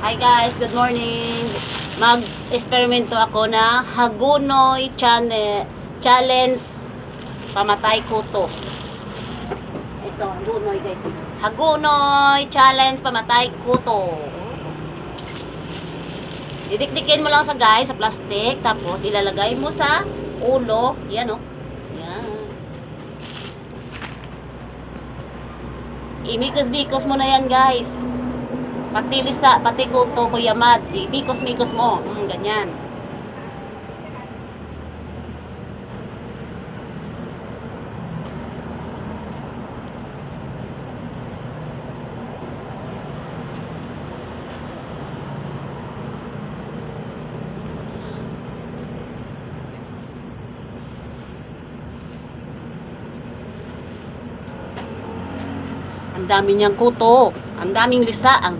Hi guys, good morning. Mag-eksperimento ako na Hagunoy chane- Challenge Pamatay Kuto. Ito, Hagunoy guys. Hagunoy Challenge Pamatay Kuto. Didikdikin mo lang sa guys, sa plastic. Tapos ilalagay mo sa ulo. Yan oh. Yan. Imikos-bikos mo na yan guys. Pati lisa, pati kuto, kuya Mad. Ibikos-mikos mo. Mm, ganyan. Ang dami niyang kuto. Ang daming lisa. Ang